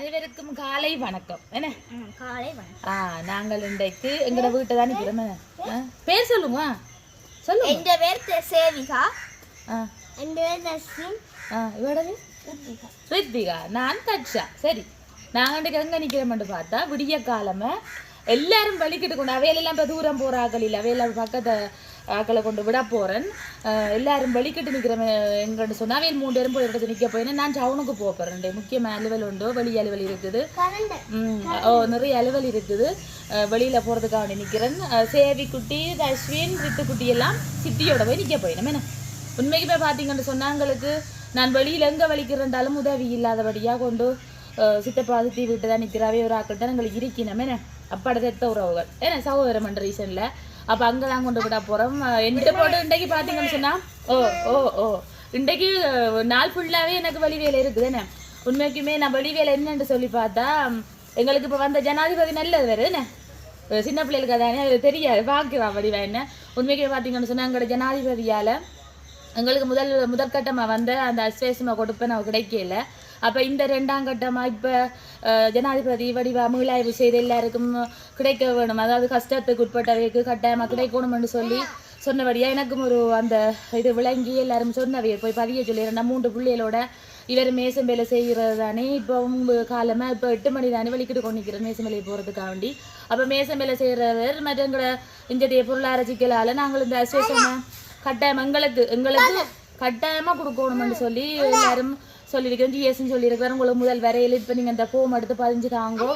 காலை வணக்கம். என்ன? காலை வணக்கம். ஆ நாங்கள் இன்றைக்கு எங்கட வீட்டை தான் நிற்கிறோம் பேர் சொல்லுங்க சொல்லுங்க என் பேர் சேவிகா. என் பேர் தஸ்மின் ஆ இவடவே ரித்விகா நான் தட்சா. சரி. நாங்கள் இன்றைக்கு எங்கே நிற்கிறோம்னு பார்த்தா விடிய காலமே எல்லாரும் வலிக்கிட்டு கொண்டு அவையிலெல்லாம் இப்போ தூரம் போகிற ஆக்கள் இல்லை அவையில பக்கத்தை ஆக்களை கொண்டு விட போகிறேன் எல்லாரும் வலிக்கிட்டு நிற்கிறோம் எங்கன்னு சொன்னால் அவையில் மூணு பேரும் போய் இடத்துல நிற்க போயினா நான் டவுனுக்கு போக போகிறேன் முக்கியமாக அலுவல் உண்டு வெளி அலுவல் இருக்குது. ஓ நிறைய அலுவல் இருக்குது. வெளியில போறதுக்காக வேண்டி நிக்கிறேன். அஹ் சேவி குட்டி அஸ்வின் ரித்து குட்டி எல்லாம் சிட்டியோட போய் நிக்க போயிடும். என்ன? உண்மைக்குமே பாத்தீங்கன்னு சொன்னாங்களுக்கு நான் வெளியில எங்க வலிக்கிறேன்டாலும் உதவி இல்லாதபடியா கொண்டு சித்தப்பா சித்தி வீட்டு தான் நிக்கிறாவே ஒரு ஆக்கள் தான் எங்களுக்கு இருக்கணும். என்ன? அப்பாட செத்த உறவுகள். ஏன்னா சகோதரம் என்ற ரீசன்ல. அப்ப அங்கதான் கொண்டு விட போறோம். என்கிட்ட போட்டு இன்றைக்கு பாத்தீங்கன்னு சொன்னா ஓ ஓ ஓ. இன்றைக்கு நாள் ஃபுல்லாவே எனக்கு வழி வேலை இருக்குது என்ன? உண்மைக்குமே நான் வழி வேலை என்னன்னு சொல்லி பார்த்தா எங்களுக்கு இப்போ வந்த ஜனாதிபதி நல்லது வேறு என்ன சின்ன பிள்ளைகளுக்கு அதானே அது தெரியாது பார்க்குறா வடிவா என்ன? உண்மைக்கு பார்த்தீங்கன்னு சொன்னா எங்களோட ஜனாதிபதியால எங்களுக்கு முதல் முதற்கட்டமாக வந்த அந்த அஸ்வேசமாக கொடுப்பேன் நான் கிடைக்கல. அப்போ இந்த ரெண்டாம் கட்டமாக இப்போ ஜனாதிபதி வடிவா மீளாய்வு செய்து எல்லாருக்கும் கிடைக்க வேணும். அதாவது கஷ்டத்துக்கு உட்பட்டவைக்கு கட்டாயமாக கிடைக்கணும்னு சொல்லி சொன்னபடியா எனக்கும் ஒரு அந்த இது விளங்கி எல்லாரும் சொன்னவைய போய் பதிய சொல்லிடுறேன் மூன்று பிள்ளைகளோட இவர் மேசம் வேலை செய்கிறது தானே இப்போ காலமாக இப்போ எட்டு மணி தானே வலிக்கிட்டு கொண்டிருக்கிறேன் மேசம் வேலையை போகிறதுக்காக வேண்டி அப்போ மேசம் வேலை செய்கிறவர் மற்றங்கிற இன்றைய பொருளாதார சிக்கலால் நாங்கள் இந்த அசோசனை கட்டாயம் எங்களுக்கு எங்களுக்கு கட்டாயமாக கொடுக்கணும்னு சொல்லி எல்லாரும் சொல்லியிருக்கிறேன். ஜிஎஸ்ன்னு சொல்லியிருக்கிறேன். உங்களுக்கு முதல் வரையில் இப்போ நீங்கள் இந்த ஃபோம் எடுத்து பதிஞ்சு தாங்கோ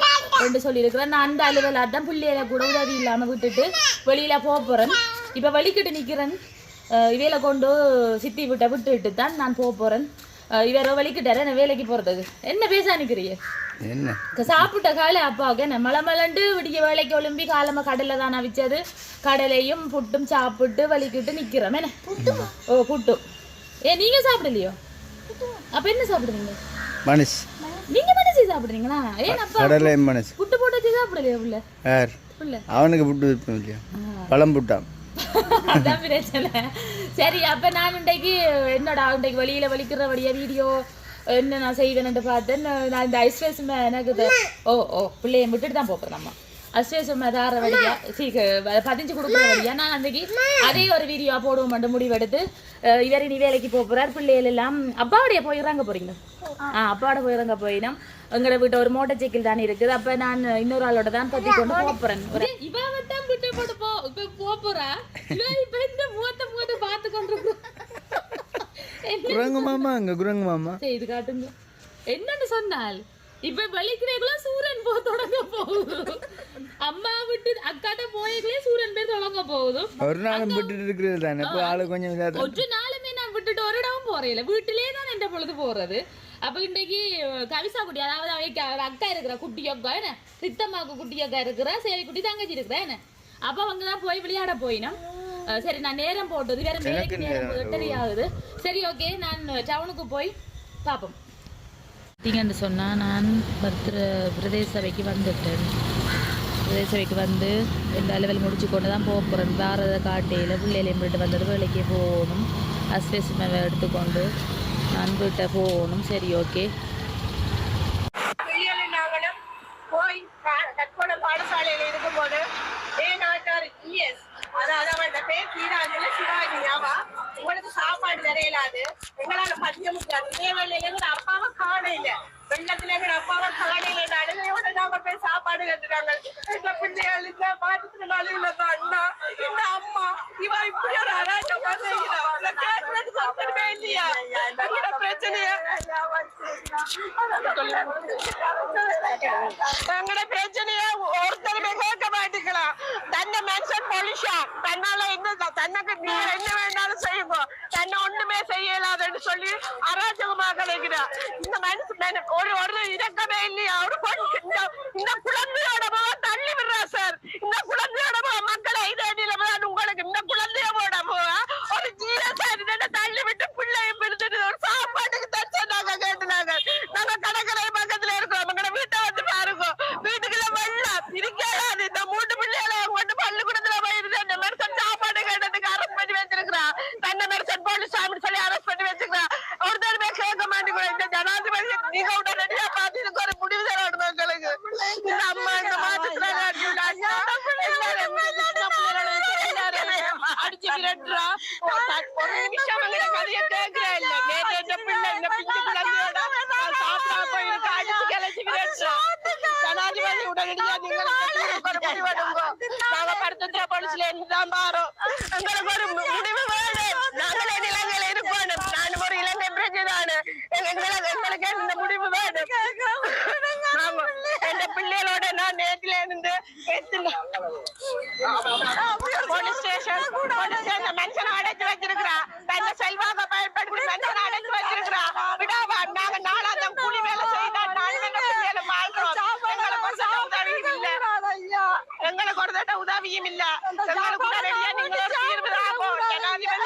என்று சொல்லியிருக்கிறேன். நான் அந்த அலுவலாக தான் பிள்ளைகளை கூட உதவி இல்லாமல் விட்டுட்டு வெளியில் போக போகிறேன் இப்போ வலிக்கிட்டு நிற்கிறேன் இவையில கொண்டு சித்தி விட்ட விட்டுட்டு தான் நான் போக போகிறேன் இவரோ வலிக்கிட்டாரு என்ன வேலைக்கு போகிறதுக்கு என்ன பேச நிற்கிறீங்க என்ன? க- சாப்பிட்ட காலை அப்பாவுக்கு என்ன? மலை மலண்டு விடிய வேலைக்கு ஒழும்பி காலமா கடலை தான் அவிச்சது. கடலையும் புட்டும் சாப்பிட்டு வலிக்கிட்டு நிக்கிறோம். என்ன? ஓ புட்டும். ஏ நீங்க சாப்பிடலையோ? அப்ப என்ன சாப்பிடுறீங்க? மனுஷ் நீங்க மனசு சாப்பிடுறீங்களா? ஏன் அப்பா கடலை மனுஷ் புட்டு போட்டு வச்சு சாப்பிடலையா புள்ள யார்? புள்ள அவனுக்கு புட்டு விற்போம் இல்லையா? பழம் புட்டான் அதான் பிரச்சனை. சரி அப்ப நான் இன்றைக்கு என்னடா இன்றைக்கு வெளியில வலிக்கிற வழியா வீடியோ என்ன நான் செய்வேன்ட்டு பார்த்தேன் நான் இந்த ஐஸ்வேஸ் எனக்கு ஓ ஓ பிள்ளைய விட்டுட்டு தான் போகிறேன் நம்ம ஐஸ்வேஸ் தார வழியா சீக்க பதிஞ்சு கொடுக்குற வழியா. நான் அன்றைக்கு அதே ஒரு வீடியோ போடுவோம் மட்டும் முடிவெடுத்து. இவர் இனி வேலைக்கு போக போறார். பிள்ளைகள் எல்லாம் அப்பாவுடைய போயிடுறாங்க போறீங்க ஆ. அப்பாவோட போயிடுறாங்க போயினோம். எங்களோட வீட்டு ஒரு மோட்டர் சைக்கிள் தான் இருக்குது. அப்ப நான் இன்னொரு ஆளோட தான் பத்தி கொண்டு போக போறேன். இவன் தான் விட்டு போட்டு போ இப்ப போக போறா. இவன் இப்ப இந்த முகத்தை முகத்தை பார்த்து கொண்டிருக்கிறோம். குரங்கு மாமா அங்க குரங்கு மாமா. செய்து காட்டுங்க. என்னன்னு சொன்னால் இப்ப வலிக்கிறீங்களா சூரன் போ தொடங்க போகுது. அம்மா விட்டு அக்காட்ட போய்களே சூரன் பேர் தொடங்க போகுது. ஒரு நாளும் விட்டுட்டு இருக்கிறது தானே? ஆளு கொஞ்சம் ஒரு நாளுமே நான் விட்டுட்டு ஒரு இடமும் போறேன் வீட்டிலே தான் என்ற பொழுது போறது? அப்ப இன்னைக்கு கவிசா குட்டி அதாவது அவைக்கு அவ அக்கா இருக்கிற குட்டி அக்கா என்ன? சித்தம்மாக்கு குட்டி அக்கா இருக்கிறா சேவி குட்டி தங்கச்சி இருக்கிறா என்ன? அப்ப அவங்க தான் போய் விளையாட போயினோம். சரி நான் நேரம் போட்டது வேற நேரம் எட்டரை ஆகுது. சரி ஓகே நான் டவுனுக்கு போய் பார்ப்போம் பார்த்தீங்கன்னு சொன்னால் நான் பத்திர பிரதேச சபைக்கு வந்துட்டேன். பிரதேச சபைக்கு வந்து இந்த லெவல் முடிச்சு கொண்டு தான் போக போகிறேன் பாரத காட்டையில் பிள்ளைகளையும் போயிட்டு வந்தது வேலைக்கு போகணும். அஸ்பெஸ் மேலே எடுத்துக்கொண்டு நான் போயிட்ட போகணும். சரி ஓகே போய் பா- இருக்கும்போது ஏ நாட்டார் இஎஸ் அதாவது அவரோட பேர் கீராஜில சிவாஜி ஞாபா உங்களுக்கு சாப்பாடு நிறையலாது. எங்களால மதிய முடியாது. இதே வேலையில எங்க அப்பாவை காணையில வெள்ளத்துல எங்க அப்பாவை காணையில அழுகையோட நாங்க போய் சாப்பாடு கட்டுறாங்க. எங்க பிள்ளைகள் இந்த மாற்றுத்திறனாளிகள அண்ணா இந்த அம்மா இவ இப்படி ஒரு அராஜகமா செய்கிறா. இல்லையா எங்கட ஒருத்தருமே கேட்க தன்னை மென்ஷன் பொலிஷா தன்னால என்ன தனக்கு நீங்க என்ன வேணாலும் செய்யுங்க. தன்னை ஒண்ணுமே செய்யலாதுன்னு சொல்லி அராஜகமாக கிடைக்கிறா இந்த மனுஷன் ஒரு ஒரு இறக்கமே இல்லையா. ஒரு பொண்ணு இந்த இந்த குழந்தையோட முகம் தள்ளி விடுறா சார் இந்த குழந்தையோட முகம் மக்களை இதே நிலைமை உங்களுக்கு இந்த குழந்தையோட முகம் ஒரு ஜீரசாரி தள்ளி விட்டு பிள்ளையும் பிடிச்சிட்டு ஒரு சாப்பாட்டுக்கு தச்சா நாங்க கேட்டுனாங்க நாங்க கடற்கரை பக்கத்துல இருக்கோம் எங்கட வீட்டை வந்து பாருங்க வீட்டுக்குள்ள வெள்ளம் இருக்காது இந்த மூட்டு பிள்ளைகளை கொண்டு பள்ளிக்கூடத்துல போயிருது அந்த மெர்சன் சாப்பாடு கேட்டதுக்கு அரெஸ்ட் பண்ணி வச்சிருக்கிறா தன்னை மெர்சன் போலீஸ் சாமி சொல்லி அரெஸ்ட் பண்ணி வச்சிருக்கிறா ஒருத்தருமே கேட்க மாட்டேங்கிறோம் இந்த ஜனாதிபதி நீங்க உடனடியா பார்த்து இதுக்கு ஒரு முடிவு தரணும் எங்களுக்கு கேட்டுறா ஒரு நிமிஷம் அவங்கள கதைய கேட்கிறே இல்ல நேற்று இந்த பிள்ளை இந்த பிஞ்சு குழந்தையோட நான் சாப்பிடாம போயிருக்கு அடிச்சு கிளச்சி விரட்டுறா ஜனாதிபதி உடனடியா முடிவெடுங்க நாங்க படுத்துற போலீஸ்ல இருந்துதான் பாரோம் எங்களுக்கு ஒரு முடிவு வேணும். நாங்களே இலங்கையில இருக்கோம் நான் ஒரு இலங்கை பிரஜை தானே எங்களுக்கு எங்களுக்கு இந்த முடிவு வேணும். ஆமா. என் பிள்ளைகளோட நான் நேற்றில இருந்து போலீஸ் ஸ்டேஷன் போலீஸ் ஸ்டேஷன் மனுஷனை அடைச்சு வச்சிருக்கிறா. தன்னை செல்வாக பயன்படுத்தி மனுஷனை அடைச்சு வச்சிருக்கிறா விடாவா நாங்க நாளாந்தம் கூலி வேலை செய்தா நாலு வேலை பிள்ளைகளை வாழ்றோம் எங்களுக்கு ஒரு தட்ட உதவியும் இல்ல எங்களுக்கு ஒரு தட்ட உதவியும் இல்ல எங்களுக்கு உடனடியா நீங்க ஒரு தீர்வு தாங்கோ ஜனாதிபதி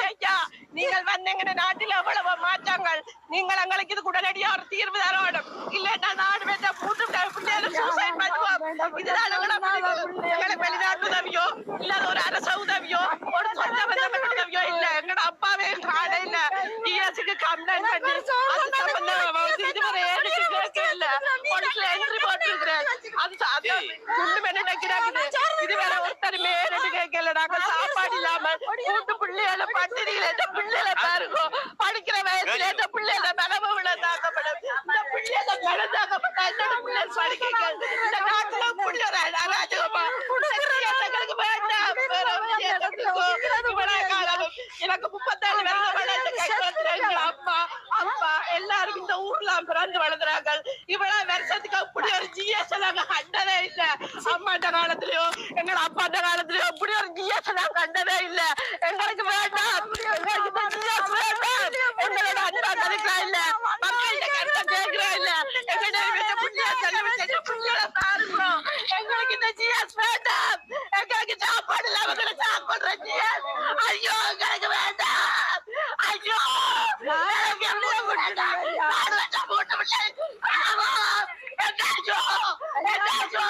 ஐயா நீங்கள் வந்தீங்க நாட்டில் எவ்வளவு மாற்றங்கள் நீங்கள் எங்களுக்கு இது உடனடியா ஒரு தீர்வு தரணும் இல்லன்னா நாடு மூட்டு பிள்ளைகளை சூசைட் பண்ணுவோம் இதுதான் எங்களை வெளிநாட்டு உதவியோ இல்ல ஒரு அரச உதவியோ ஒரு சொந்த பந்தப்பட்ட உதவியோ இல்ல எங்கட அப்பாவே காண இல்ல டிஎஸ்க்கு கம்ப்ளைண்ட் பண்ணி அது சம்பந்தமா வந்து இதுவரை ஏறிட்டு கேட்க இல்ல போலீஸ்ல என்ட்ரி போட்டிருக்கிறேன் அது ச- அது குண்டு மென்னு நினைக்கிறாங்க ஒருத்தருமே கேட்கல நாங்க சாப்பாடு இல்லாம கூட்டு பிள்ளைகள பட்டினியில இந்த பிள்ளைகளை பாருங்க. படிக்கிற வயசுல இந்த பிள்ளைகள விழ தாக்கப்படும் இந்த பிள்ளைகள கடந்தாக்கப்பட்ட என்னோட பிள்ளை படிக்க இந்த நாட்டுல இப்படி ஒரு அராஜகமா. எங்களுக்கு வேண்டாம் எனக்கு முப்பத்தேழு வருஷம் அம்மா அப்பா எல்லாரும் இந்த ஊர்ல பிறந்து வளர்ந்துறாங்க. இவ்வளவு வருஷத்துக்கு இப்படி ஒரு ஜிஎஸ் நாங்க கண்டதே இல்ல. அம்மாட்ட காலத்திலயோ எங்க அப்பாட்ட காலத்திலயோ இப்படி ஒரு ஜிஎஸ் நான் கண்டதே இல்ல. எங்களுக்கு வேண்டாம். எங்களுக்கு இந்த வேண்டாம். எங்களோட அன்பா கதைக்கிறா இல்ல. மக்கள்கிட்ட கருத்தை கேட்கிறா இல்ல. எங்கள்கிட்ட இந்த புள்ளிய தள்ளி விட்டு எங்களுக்கு இந்த ஜிஎஸ் வேண்டாம். எங்களுக்கு சாப்பாடு இல்லாம கூட சாப்பிடுற ஜிஎஸ் ஐயோ எங்களுக்கு வேண்டாம். ஐயோ போட்டு விட்டு ஆமா என்னாச்சோ என்னாச்சோ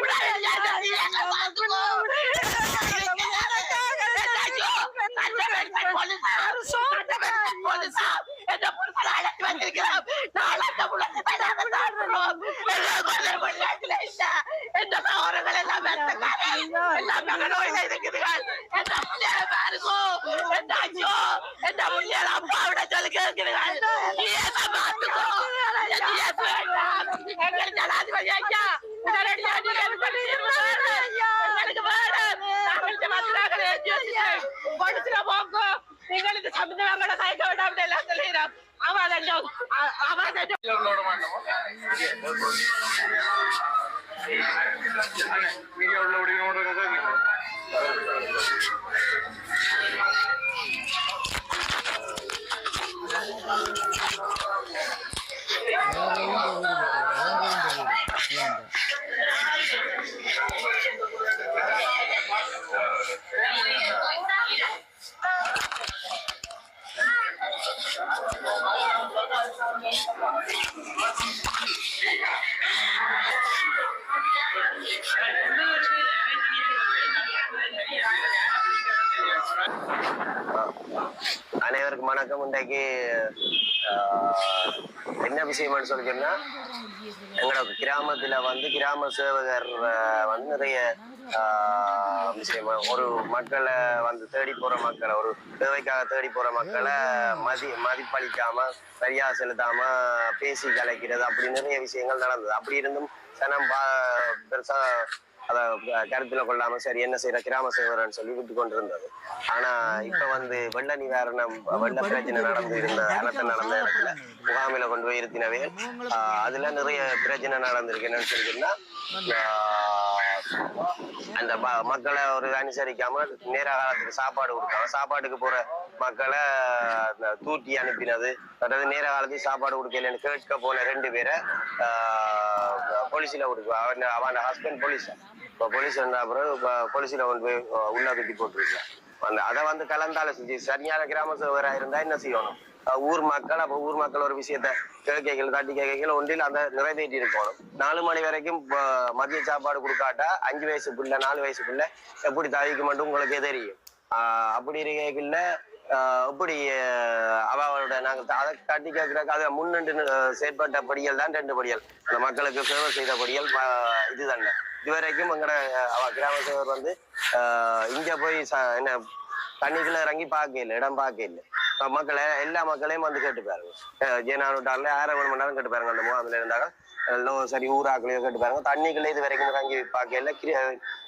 உடனடியா இந்த GS அ பார்த்துக்கோ. என்னாச்சோ? சட்டமன்ற போலீஸா? சட்டமன்ற போலீஸா? என்ன புருஷனை அழைத்து வந்திருக்கிறோம். நாளாந்த புலத்தை நாங்க சாடுறோம். எங்களுக்கு ஒரு விளையாட்டுல இல்ல. எந்த சகோதரர்கள் எல்லாம் வெட்டக்காரர். எல்லாம் மகனோயில இருக்குதுகள். எந்த பிள்ளைகளை பாருங்கோ. என்னாச்சோ? எந்த பிள்ளைகளை அப்பாவிட சொல்லி கேட்கிறீர்கள். நீ என்ன பார்த்துக்கோ. நீ என்ன வேண்டாம். எங்கள் ஜனாதிபதி ஐயா, உடனடியா நீங்க எங்களுக்கு தீர்வு வேணும். எங்களுக்கு வேணும். நாங்கள் இந்த மக்களாக யோசிக்கிறோம். கொடுத்துட போங்க. நீங்கள் இந்த சம்பந்தங்களை கைக்க விடாமல் எல்லாம் சொல்லுகிறோம் அவன் அவன் அனைவருக்கும் வணக்கம். இன்றைக்கு என்ன விஷயம்னு சொல்லி சொன்னா எங்களோட கிராமத்துல வந்து கிராம சேவகர் வந்து நிறைய ஆஹ், விஷயமா ஒரு மக்களை வந்து தேடி போற மக்களை ஒரு தேவைக்காக தேடி போற மக்களை மதி மதிப்பளிக்காம சரியா செலுத்தாம பேசி கலைக்கிறது அப்படி நிறைய விஷயங்கள் நடந்தது. அப்படி இருந்தும் சனம் பா பெருசா அத கருத்துல கொள்ளாம சரி என்ன செய்யற கிராம சேவரன்னு சொல்லி விட்டு கொண்டிருந்தது. ஆனா இப்ப வந்து வெள்ள நிவாரணம் வெள்ள பிரச்சனை நடந்து இருந்த அனத்த நடந்த இடத்துல முகாமில கொண்டு போய் இருத்தினவே அதுல நிறைய பிரச்சனை நடந்திருக்கு. என்னன்னு சொல்லிட்டுன்னா அந்த ம- மக்களை ஒரு அனுசரிக்காம நேர காலத்துக்கு சாப்பாடு கொடுக்காம சாப்பாட்டுக்கு போற மக்களை அந்த தூட்டி அனுப்பினது. அதாவது நேர காலத்துக்கு சாப்பாடு கொடுக்கலன்னு கேட்க போன ரெண்டு பேரை போலீஸ்ல கொடுக்கு அவன் அவன் ஹஸ்பண்ட் போலீஸ் இப்போ போலீஸ் வந்த அப்புறம் இப்போ போலீஸ்ல கொண்டு போய் உள்ள கட்டி போட்டுருக்கேன். அந்த அதை வந்து கலந்தாலோசிச்சு. சரியான கிராம சேவராக இருந்தா என்ன செய்யணும்? ஊர் மக்கள் அப்போ ஊர் மக்கள் ஒரு விஷயத்த கேட்கைகள் தட்டி கேட்கைகள் ஒன்றில் அந்த நிறைவேற்றி இருக்கணும் நாலு மணி வரைக்கும் மதிய சாப்பாடு கொடுக்காட்டா அஞ்சு வயசு பிள்ளை நாலு வயசு பிள்ளை எப்படி தவிக்க மட்டும் உங்களுக்கே தெரியும். ஆஹ் அப்படி இருக்கைகள்ல ஆஹ் எப்படி அவளோட நாங்க அதை காட்டி கேட்கறதுக்கு அதை முன்னெண்டு செயற்பட்ட படிகள் தான் ரெண்டு படிகள் அந்த மக்களுக்கு சேவை செய்த படிகள் ஆஹ் இதுதானே. இதுவரைக்கும் எங்கட அவ கிராம சேவர் வந்து ஆஹ் இங்க போய் ச- என்ன தண்ணிக்குள்ள இறங்கி பார்க்கல இடம் பார்க்கல இல்லை மக்களை எல்லா மக்களையும் வந்து கேட்டு பாருங்க ஜெயநாடுட்டாரில் ஆயிரம் மணி நேரம் கேட்டு பாருங்க அந்த முகாமில் இருந்தாங்க எல்லாம் சரி ஊராக்களையோ கேட்டு பாருங்க தண்ணிக்குள்ள இது வரைக்கும் இறங்கி பார்க்கல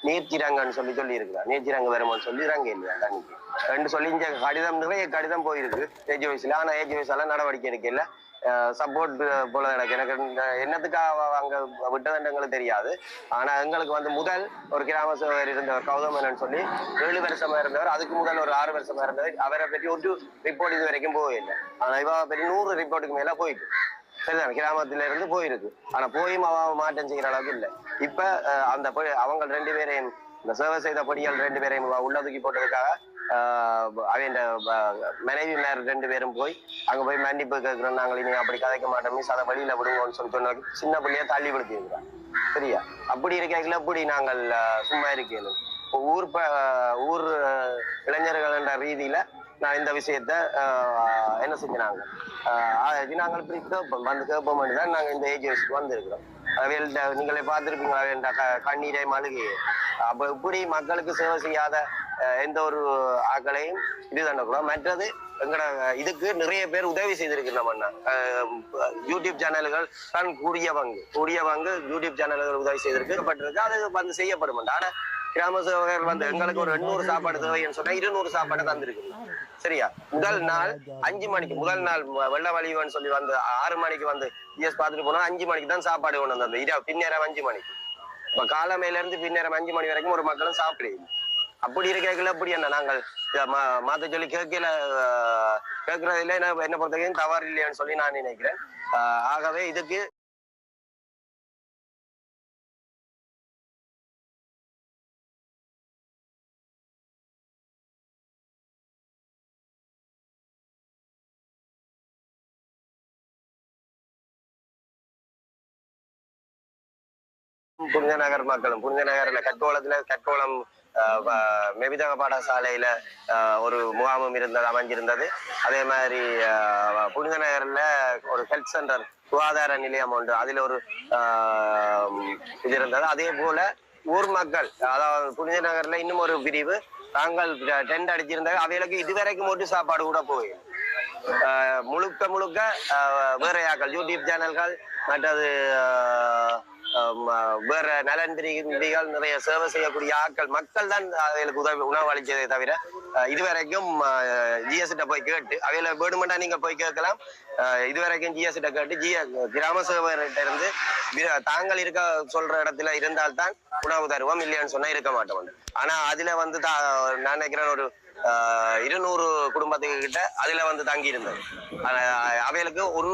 நீர்த்திரங்கன்னு சொல்லி சொல்லி இருக்கிறார் நீர்த்திரங்க வருமானு சொல்லி இறங்க இல்லையா தண்ணிக்கு ரெண்டு சொல்லி இந்த கடிதம் நிறைய கடிதம் போயிருக்கு ஏஜி வயசுல ஆனா ஏஜி வயசால நடவடிக்கை எடுக்கல சப்போர்ட் போல எனக்கு. எனக்கு என்னத்துக்காக அங்க விட்டதுன்னு எங்களுக்கு தெரியாது. ஆனா எங்களுக்கு வந்து முதல் ஒரு கிராம சேவர் இருந்தவர் கௌதமனன் சொல்லி ஏழு வருஷமா இருந்தவர். அதுக்கு முதல் ஒரு ஆறு வருஷமா இருந்தவர். அவரை பற்றி ஒரு ரிப்போர்ட் இது வரைக்கும் போகல ஆனா இவா பற்றி நூறு ரிப்போர்ட்டுக்கு மேல போயிட்டு. சரிதான்? கிராமத்துல இருந்து போயிருக்கு. ஆனா போயும் அவ மாற்றம் செய்யற அளவுக்கு இல்லை. இப்ப அந்த அவங்க ரெண்டு பேரையும் இந்த சேவை செய்த பொடிகள் ரெண்டு பேரையும் உள்ள தூக்கி போட்டதுக்காக அவன் மனைவி ரெண்டு பேரும் போய் அங்க போய் மன்னிப்பு கேட்கிறோம். நாங்கள் இனி அப்படி கதைக்க மாட்டோம். மிஸ் அதை வழியில விடுங்கன்னு சொல்லி சொன்ன சின்ன பிள்ளைய தள்ளி விடுத்திருக்கிறான் சரியா? அப்படி இருக்கைகள் அப்படி நாங்கள் சும்மா இருக்கணும் இப்போ ஊர் ப ஊர் இளைஞர்கள் என்ற ரீதியில நான் இந்த விஷயத்த அஹ், என்ன செஞ்சாங்க நாங்கள் இப்படி கேட்போம். வந்து கேட்போம் தான் நாங்கள் இந்த ஏஜ் வயசுக்கு வந்திருக்கிறோம். அவைகள்ட்ட நீங்களே பார்த்துருப்பீங்களா? அவைகள்ட்ட கண்ணீரை மழுகி அப்ப இப்படி மக்களுக்கு சேவை செய்யாத எந்த ஒரு ஆக்களையும் இது தண்டக்கூடாது. மற்றது எங்கட இதுக்கு நிறைய பேர் உதவி செய்திருக்கு நம்ம அஹ், யூடியூப் சேனல்கள் தான் கூடிய பங்கு. கூடிய பங்கு யூடியூப் சேனல்கள் உதவி செய்திருக்கப்பட்டிருக்கு. அது வந்து செய்யப்படும் ஆனா கிராம சேவகர்கள் வந்து எங்களுக்கு ஒரு எண்ணூறு சாப்பாடு தேவைன்னு சொன்னா இருநூறு சாப்பாடு தந்திருக்கு சரியா? முதல் நாள் அஞ்சு மணிக்கு முதல் நாள் வெள்ள வலிவன்னு சொல்லி வந்து ஆறு மணிக்கு வந்து இஎஸ் பார்த்துட்டு போனா அஞ்சு மணிக்கு தான் சாப்பாடு கொண்டு வந்தது. இரவு பின்னேரம் அஞ்சு மணிக்கு. இப்ப காலமையில இருந்து பின்னேரம் அஞ்சு மணி வரைக்கும் ஒரு மக்களும் சாப்பிடல அப்படி இருக்கிறதுல அப்படி என்ன? நாங்கள் மா- மாத்த சொல்லி கேட்கல கேட்கறதுல என்ன என்ன பொறுத்தவரைக்கும் தவறு இல்லையான்னு சொல்லி நான் நினைக்கிறேன். ஆகவே இதுக்கு புனித நகர் மக்களும் புனித நகர்ல கட்கோளத்துல கட்கோளம் ஆஹ் மெபிதக பாடசாலையில ஆஹ் ஒரு முகாமும் இருந்தது அமைஞ்சிருந்தது. அதே மாதிரி புனித நகர்ல ஒரு ஹெல்த் சென்டர் சுகாதார நிலையம் ஒன்று அதுல ஒரு ஆஹ் இது இருந்தது. அதே போல ஊர் மக்கள் அதாவது புனித நகர்ல இன்னும் ஒரு பிரிவு தாங்கள் டென்ட் அடிச்சிருந்தாங்க. அவைகளுக்கு இதுவரைக்கும் மட்டும் சாப்பாடு கூட போய் முழுக்க முழுக்க வேறையாக்கள் வேற யூடியூப் சேனல்கள் மற்றது வேற நலன் நிறைய சேவை செய்யக்கூடிய ஆட்கள் மக்கள் தான் அவைகளுக்கு உதவி உணவு அளிச்சதை தவிர இதுவரைக்கும் ஜிஎஸ்கிட்ட போய் கேட்டு அவையில வேணுமெண்டா நீங்க போய் கேட்கலாம். இதுவரைக்கும் ஜிஎஸ் கேட்டு ஜிய கிராம சேவர்கிட்ட இருந்து தாங்கள் இருக்க சொல்ற இடத்துல இருந்தால்தான் உணவு தருவோம் இல்லையான்னு சொன்னா இருக்க மாட்டோம். ஆனா அதுல வந்து நான் நினைக்கிறேன் ஒரு இருநூறு குடும்பத்துக்கு கிட்ட அதுல வந்து தங்கி இருந்தது அவைகளுக்கு ஒரு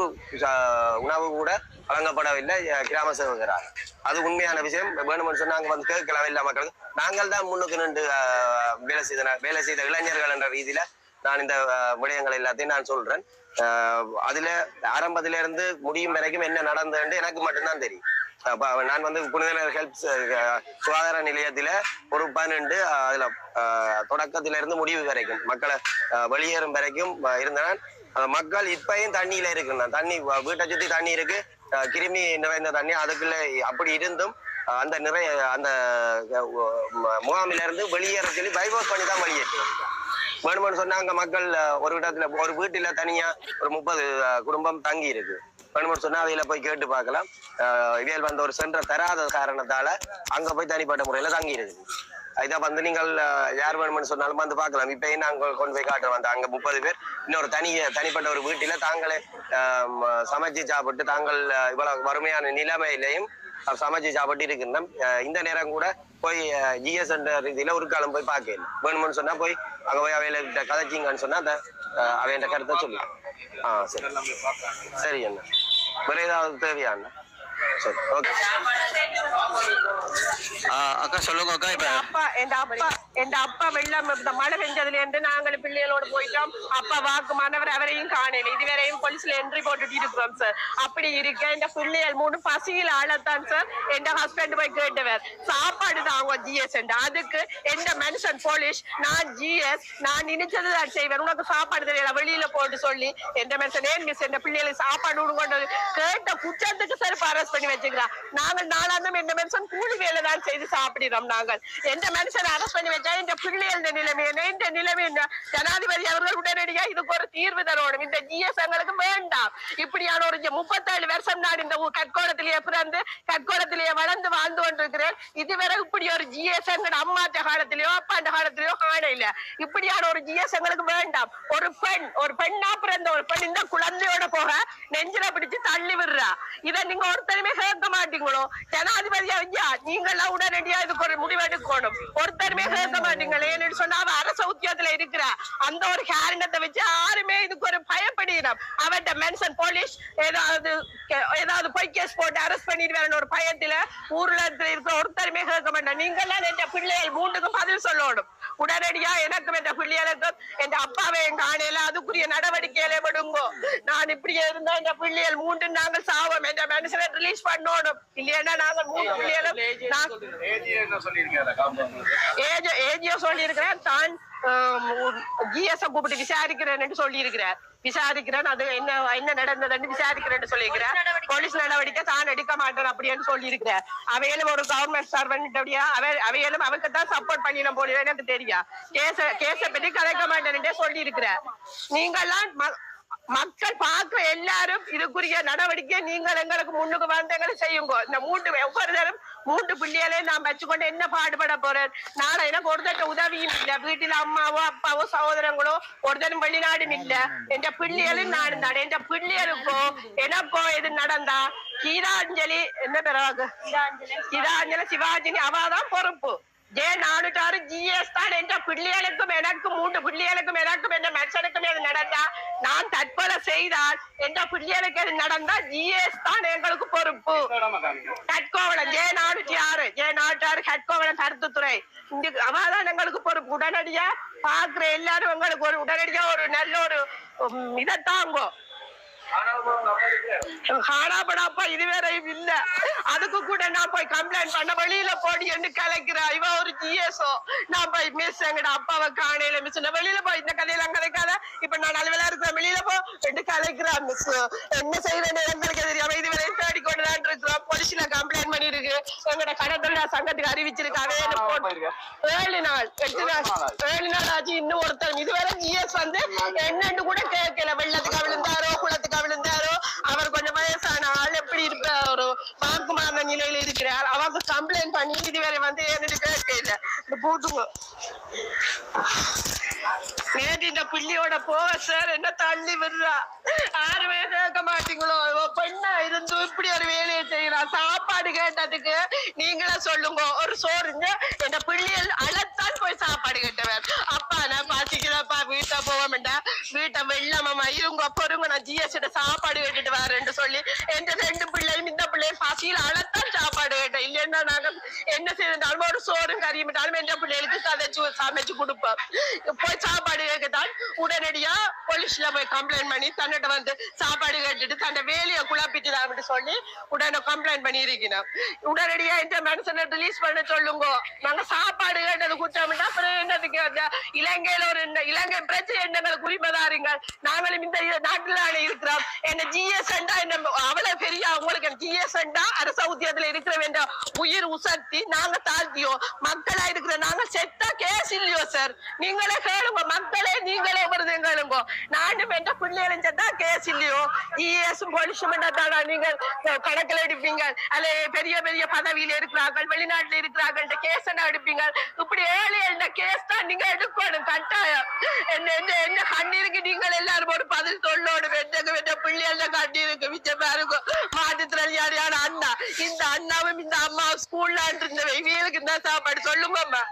உணவு கூட வழங்கப்படவில்லை கிராம சேவகரால். அது உண்மையான விஷயம். வேணும்னு சொன்னா அங்க வந்து கேட்கலாம் இல்ல மக்களுக்கு. நாங்கள் தான் முன்னுக்கு நின்று ஆஹ் வேலை செய்த வேலை செய்த இளைஞர்கள் என்ற ரீதியில நான் இந்த விடயங்கள் எல்லாத்தையும் நான் சொல்றேன். ஆஹ் அதுல ஆரம்பத்தில இருந்து முடியும் வரைக்கும் என்ன நடந்ததுன்னு எனக்கு மட்டும்தான் தெரியும். நான் வந்து புனிதர் ஹெல்ப் சுகாதார நிலையத்தில ஒரு பன்னெண்டு அதுல தொடக்கத்தில இருந்து முடிவு வரைக்கும் மக்களை வெளியேறும் வரைக்கும் ஆஹ் இருந்தேன். மக்கள் இப்பயும் தண்ணியில இருக்கு தண்ணி வீட்டை சுத்தி தண்ணி இருக்கு. கிருமி நிறைந்த தண்ணி அதுக்குள்ள அப்படி இருந்தும் அந்த நிறைய அந்த முகாமில இருந்து வெளியேற சொல்லி பைபாஸ் பண்ணி தான் வெளியேற்றோம் வேணுமென்னு சொன்னா அங்க மக்கள் ஒரு இடத்துல ஒரு வீட்டுல தனியா ஒரு முப்பது குடும்பம் தங்கி இருக்கு. வேணுமென்னு சொன்னா அதையில போய் கேட்டு பார்க்கலாம். இவியல் வந்து ஒரு சென்ற தராத காரணத்தால அங்க போய் தனிப்பட்ட முறையில தங்கி இருக்கு இதை வந்து நீங்கள் யார் வேணும்னு சொன்னாலும் வந்து பார்க்கலாம். இப்ப நாங்க கொண்டு போய் காட்டுறோம். வந்து அங்க முப்பது பேர் இன்னொரு தனி தனிப்பட்ட ஒரு வீட்டில தாங்களே சமைச்சு சாப்பிட்டு தாங்கள் இவ்வளவு வறுமையான நிலைமையிலையும் சமைச்சு சாப்பிட்டு இருக்கின்றோம். இந்த நேரம் கூட போய் ஜிஎஸ் என்ற ரீதியில ஒரு காலம் போய் பார்க்கல வேணும்னு சொன்னா போய் அங்க போய் அவையில கதைச்சிங்கன்னு சொன்னா அந்த அவைய கருத்தை சொல்லி. ஆ சரி. சரி அண்ணா. வேற ஏதாவது தேவையா அண்ணா சரி ஓகே அக்கா சொல்லுங்க அக்கா இப்ப அப்பா என் அப்பா என் அப்பா வெள்ளம் இந்த மழை பெஞ்சதுல இருந்து நாங்கள் பிள்ளைகளோட போயிட்டோம். அப்பா வாக்கு மாணவர் அவரையும் காணல இதுவரையும் போலீஸ்ல என்ட்ரி போட்டுட்டு இருக்கிறோம் சார் அப்படி இருக்க இந்த பிள்ளைகள் மூணு பசியில் ஆளத்தான் சார் என் ஹஸ்பண்ட் போய் கேட்டவர் சாப்பாடு தாங்க ஜிஎஸ் அதுக்கு எந்த மனுஷன் போலீஸ் நான் ஜிஎஸ் நான் நினைச்சது தான் செய்வேன். உனக்கு சாப்பாடு தெரியல. வெளியில போட்டு சொல்லி எந்த மனுஷன் ஏன் மிஸ் எந்த பிள்ளைகளுக்கு சாப்பாடு விடுங்கன்னு கேட்ட குற்றத்துக்கு சார் அரெஸ்ட் பண்ணி வச்சுக்கிறா நாங்கள் நாளாந்தம் இந்த மனுஷன் கூலி வேலை தான் செய்து சாப்பிடுறோம் நாங்கள். எந்த மனுஷன் அரசு பண்ணி வச்சா இந்த பிள்ளைகள் நிலைமை என்ன? இந்த நிலைமை என்ன? ஜனாதிபதி அவர்கள் உடனடியா இதுக்கு ஒரு தீர்வு தரணும். இந்த ஜிஎஸ் எங்களுக்கு வேண்டாம். இப்படியான ஒரு முப்பத்தேழு வருஷம் நான் இந்த ஊ- கற்கோளத்திலேயே பிறந்து கற்கோளத்திலேயே வளர்ந்து வாழ்ந்து கொண்டிருக்கிறேன். இதுவரை இப்படி ஒரு ஜிஎஸ் எங்கட அம்மாட்ட காலத்திலயோ அப்பாண்ட காலத்திலேயோ காண இல்ல இப்படியான ஒரு ஜிஎஸ் எங்களுக்கு வேண்டாம். ஒரு பெண் ஒரு பெண்ணா பிறந்த ஒரு பெண் இந்த குழந்தையோட போக நெஞ்சில பிடிச்சு தள்ளி விடுறா. இதை நீங்க ஒருத்தருமே கேட்க மாட்டீங்களோ? ஜனாதிபதி ஐயா நீங்களாம் உடனடியா இதுக்கு ஒரு முடிவெடுக்கணும் ஒருத்தருமே கேட்க மாட்டீங்களே ஏன்னு சொன்னா அவ அரச உத்தியோகத்துல இருக்கிறா. அந்த ஒரு காரணத்தை வச்சு யாருமே இதுக்கு ஒரு பயப்படுகிறோம் அவட்ட மென்ஷன் போலீஸ் ஏதாவது ஏதாவது பொய் கேஸ் போட்டு அரெஸ்ட் பண்ணிடுவேன் ஒரு பயத்துல ஊர்ல இருக்கிற ஒருத்தருமே கேட்க மாட்டேன் நீங்கெல்லாம் என் பிள்ளைகள் மூன்றுக்கும் பதில் சொல்லணும். உடனடியா எனக்கும் என் பிள்ளைகளுக்கும் என் அப்பாவை என் காணையில அதுக்குரிய நடவடிக்கையில விடுங்கோ. நான் இப்படியே இருந்தா என் பிள்ளைகள் மூன்று நாங்கள் சாவோம் என் மனுஷனை ரிலீஸ் பண்ணணும். இல்லையா நாங்கள் மூணு பிள்ளைகளும் ஏஜியோ சொல்லியிருக்கிறேன். தான் ஜிஎஸ் கூப்பிட்டு விசாரிக்கிறேன்னு சொல்லியிருக்கிறார். விசாரிக்கிறேன் அது என்ன என்ன நடந்ததுன்னு விசாரிக்கிறேன்னு சொல்லியிருக்கிறார். போலீஸ் நடவடிக்கை. தான் எடுக்க மாட்டேன் அப்படின்னு சொல்லியிருக்கிறார். அவையிலும் ஒரு கவர்மெண்ட் சர்வெண்ட் அப்படியா? அவை அவையிலும் அவருக்கு தான் சப்போர்ட் பண்ணிடும் போல எனக்கு தெரியும் கேச கேஸ பத்தி கலைக்க மாட்டேன்னுட்டே சொல்லியிருக்கிறார். நீங்கெல்லாம் ம- மக்கள் பார்க்கிற எல்லாரும் இதுக்குரிய நடவடிக்கை நீங்கள் எங்களுக்கு முன்னுக்கு வந்து எங்களுக்கு செய்யுங்க. இந்த மூன்று ஒவ்வொரு தரம் மூன்று பிள்ளைகளையும் நான் வச்சுக்கொண்டு என்ன பாடுபட போறேன்? நாளை எனக்கு ஒரு தட்ட உதவியும் இல்ல. வீட்டுல அம்மாவோ அப்பாவோ சகோதரங்களோ ஒரு தரம் வெளிநாடும் இல்ல. என் பிள்ளைகளும் நானும் தான். என் பிள்ளைகளுக்கோ எனக்கோ எது நடந்தா? கீதாஞ்சலி என்ன பிறகு கீதாஞ்சலி. சிவாஜினி அவாதான் பொறுப்பு. ஜே நானூற்றாறு ஜிஎஸ் தான் என்ற பிள்ளைகளுக்கும் எனக்கும் மூன்று பிள்ளைகளுக்கும் எனக்கும் என்ற மனுஷனுக்கும் எது நடந்தா நான் தற்கொலை செய்தால் என்ற பிள்ளைகளுக்கு எது நடந்தா ஜிஎஸ் தான் எங்களுக்கு பொறுப்பு கட்கோவளம் ஜே நானூற்றி ஆறு ஜே நானூற்றி ஆறு கட்கோவளம் கருத்துத்துறை இந்த அவாதான் எங்களுக்கு பொறுப்பு உடனடியா பாக்குற எல்லாரும் எங்களுக்கு ஒரு உடனடியா ஒரு நல்ல ஒரு உம், இதை காணாப்படாப்பா இதுவரையும் இல்ல. அதுக்கு கூட நான் போய் கம்ப்ளைண்ட் பண்ண வெளியில போடி என்று கலைக்கிறா இவ ஒரு ஜிஎஸ்ஓ நான் போய் மிஸ் எங்கட அப்பாவை காணையில மிஸ் வெளியில போய் இந்த கதையெல்லாம் கலைக்காத இப்ப நான் அலுவலா இருக்கிறேன். வெளியில போ என்று கலைக்கிறா மிஸ் என்ன செய்யறேன்னு எங்களுக்கு தெரியாம. இதுவரையும் தேடி கொண்டு தான் இருக்கிறோம் போலீஸ்ல கம்ப்ளைண்ட் பண்ணிருக்கு எங்கட கடத்தொழிலா சங்கத்துக்கு அறிவிச்சிருக்கு. அவே போட்டு ஏழு நாள் எட்டு நாள். ஏழு நாள் ஆச்சு. இன்னும் ஒருத்தர் இதுவரை ஜிஎஸ் வந்து என்னன்னு கூட கேட்கல. கேட்கல இந்த பூத்துங்க நேற்று இந்த பிள்ளையோட போக சார் என்ன தள்ளி விடுறா? யாருமே கேட்க மாட்டீங்களோ? இவ பெண்ணா இருந்து இப்படி ஒரு வேலையை செய்யறா சாப்பாடு கேட்டதுக்கு நீங்களே சொல்லுங்க. ஒரு சோறுங்க. என் பிள்ளைகள் அழத்தான் போய் சாப்பாடு கேட்டவர். அப்பா நான் பாசிக்கிறப்பா வீட்டை போக மாட்டேன் வீட்டை வெள்ளமாமா இருங்க பொறுங்க. நான் ஜிஎஸ்ட சாப்பாடு கேட்டுட்டு வரேன்னு சொல்லி என் ரெண்டு பிள்ளை பிள்ளையும் இந்த பிள்ளையும் பசியில் அழத்தான் சாப்பாடு கேட்டேன். இல்லைன்னா நாங்க என்ன செய்திருந்தாலும் ஒரு சோறும் கறியும் விட்டாலும் பிள்ளைகளுக்கு சதைச்சு சமைச்சு கொடுப்போம். போய் சாப்பாடு கேட்கத்தான் உடனடியா போலீஸ்ல போய் கம்ப்ளைண்ட் பண்ணி தன்னிட்ட வந்து சாப்பாடு கேட்டுட்டு தன்னை வேலையை குழப்பிட்டுதான் சொல்லி உடனே கம்ப்ளைண்ட் பண்ணி இருக்கணும் உடனடியா இந்த மனுஷனை ரிலீஸ் பண்ண சொல்லுங்க. நாங்க சாப்பாடு கேட்டது குற்றம்னா அப்புறம் என்னதுக்கு இலங்கையில ஒரு இலங்கை பிரச்சனை எங்களுக்கு உரிமைதாருங்கள் நாங்களும் இந்த நாட்டிலான இருக்கிறோம். என்ன ஜிஎஸ் என்ன அவ்வளவு பெரிய உங்களுக்கு ஜிஎஸ் அரச உத்தியோகத்துல இருக்கிற வேண்டிய உயிர் உசத்தி நாங்க தாழ்த்தியோ மக்களா இருக்கிற நாங்க செத்தா கேஸ் இல்லையோ சார் நீங்களே கேளுங்க மக்களே நீங்களே வருது கேளுங்க. நானும் என்ற பிள்ளைகளும் செத்தா கேஸ் இல்லையோ? இஎஸ் போலீஸும் தானா நீங்கள் கணக்கில் எடுப்பீங்க? அல்ல பெரிய பெரிய பதவியில இருக்கிறார்கள் வெளிநாட்டுல இருக்கிறார்கள் கேஸ் என்ன எடுப்பீங்க? இப்படி ஏழு என்ற கேஸ் தான் நீங்க எடுக்கணும் கட்டாயம். என்ன என்ன என்ன கண்ணீருக்கு நீங்கள் எல்லாரும் ஒரு பதில் சொல்லணும். வெட்டங்க வெட்ட பிள்ளைகள கண்ணீருக்கு இருக்கும் பாருங்க. மாற்றுத்திறனாளியான அண்ணா? இந்த அண்ணாவும் இந்த அம்மாவும் ஸ்கூல்ல இருந்த இவங்களுக்கு இந்த சாப்பாடு சொல்லுங்க அம்மா.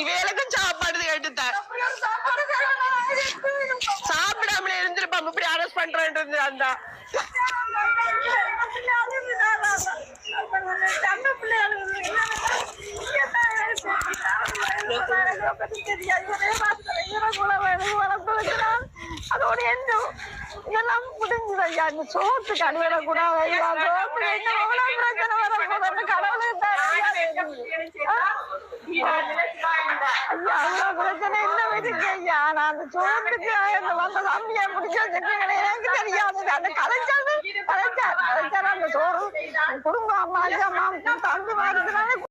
இவைகளுக்கும் சாப்பாடு கேட்டுத்தான் சாப்பிடாமலே இருந்திருப்பாம் இப்படி அரெஸ்ட் பண்றேன் அந்த அதோட என்ன இதெல்லாம் முடிஞ்சது ஐயா இந்த சோத்துக்கு அனுவிட கூட ஐயா சோத்துக்கு என்ன எவ்வளவு பிரச்சனை வரப்போகுது கடவுளுக்கு தான் ஐயா தெரியும். இருக்கேன் ஐயா நான் அந்த சோத்துக்கு அந்த வந்த தம்பியை பிடிச்சி வச்சிருக்கேன் எனக்கு தெரியாது அந்த கலைஞர் கலைஞர் கலைஞர் அந்த சோறு குடும்பம் அம்மா அம்மா தம்பி மாதிரி